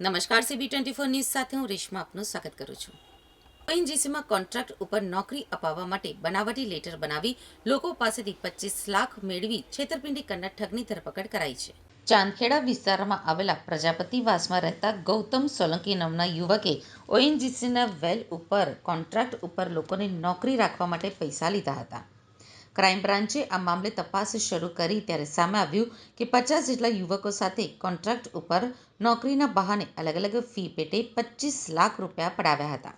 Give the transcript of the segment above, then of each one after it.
નમસ્કાર CB twenty four news સાથે હું રેશમા આપનું સ્વાગત કરું છું. ઓએનજીસીમાં કોન્ટ્રાક્ટ ઉપર નોકરી અપાવવા માટે બનાવટી લેટર બનાવી લોકો પાસેથી પચીસ લાખ મેળવી છેતરપિંડી કરનાર ઠગની ધરપકડ કરાઈ છે. ચાંદખેડા વિસ્તારમાં આવેલા પ્રજાપતિવાસમાં રહેતા ગૌતમ સોલંકી નામના યુવકે ઓએનજીસીના વેલ ઉપર, કોન્ટ્રાક્ટ ઉપર લોકોને નોકરી રાખવા માટે પૈસા લીધા હતા. ક્રાઇમ બ્રાન્ચે આ મામલે તપાસ શરૂ કરી ત્યારે સામે આવ્યું કે પચાસ જેટલા યુવકો સાથે કોન્ટ્રાક્ટ ઉપર નોકરીના બહાને અલગ અલગ ફી પેટે પચીસ લાખ રૂપિયા પડાવ્યા હતા.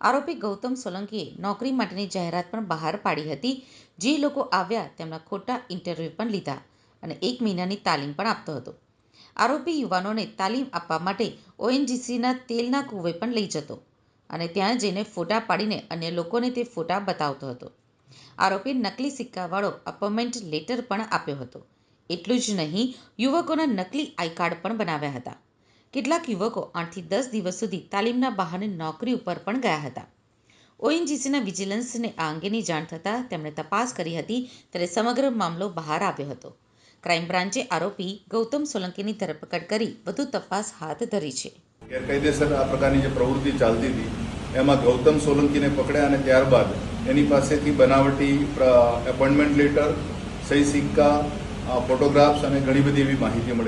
આરોપી ગૌતમ સોલંકીએ નોકરી માટેની જાહેરાત પણ બહાર પાડી હતી. જે લોકો આવ્યા તેમના ખોટા ઇન્ટરવ્યૂ પણ લીધા અને એક મહિનાની તાલીમ પણ આપતો હતો. આરોપી યુવાનોને તાલીમ આપવા માટે ઓએનજીસીના તેલના કૂવે પણ લઈ જતો અને ત્યાં જઈને ફોટા પાડીને અન્ય લોકોને તે ફોટા બતાવતો હતો. આરોપીએ નકલી સિક્કાવાળો અપોઇન્ટમેન્ટ લેટર પણ આપ્યો હતો. એટલું જ નહીં, યુવકોના નકલી આઈ કાર્ડ પણ બનાવ્યા હતા. કેટલાક યુવકો આઠથી દસ દિવસ સુધી તાલીમના બહાને નોકરી ઉપર પણ ગયા હતા. ઓએનજીસીના વિજિલન્સને આ અંગેની જાણ થતાં તેમણે તપાસ કરી હતી, ત્યારે સમગ્ર મામલો બહાર આવ્યો હતો. ક્રાઇમ બ્રાન્ચે આરોપી ગૌતમ સોલંકીની ધરપકડ કરી વધુ તપાસ હાથ ધરી છે. ગેરકાયદેસર આ પ્રકારની જે પ્રવૃત્તિ ચાલતી હતી એમાં ગૌતમ સોલંકીને પકડ્યા અને ત્યારબાદ એની પાસેથી બનાવટી એપોઇન્ટમેન્ટ લેટર સહી સિક્કા ફોટોગ્રાફ્સ અને ઘણી બધી એવી માહિતી મળે.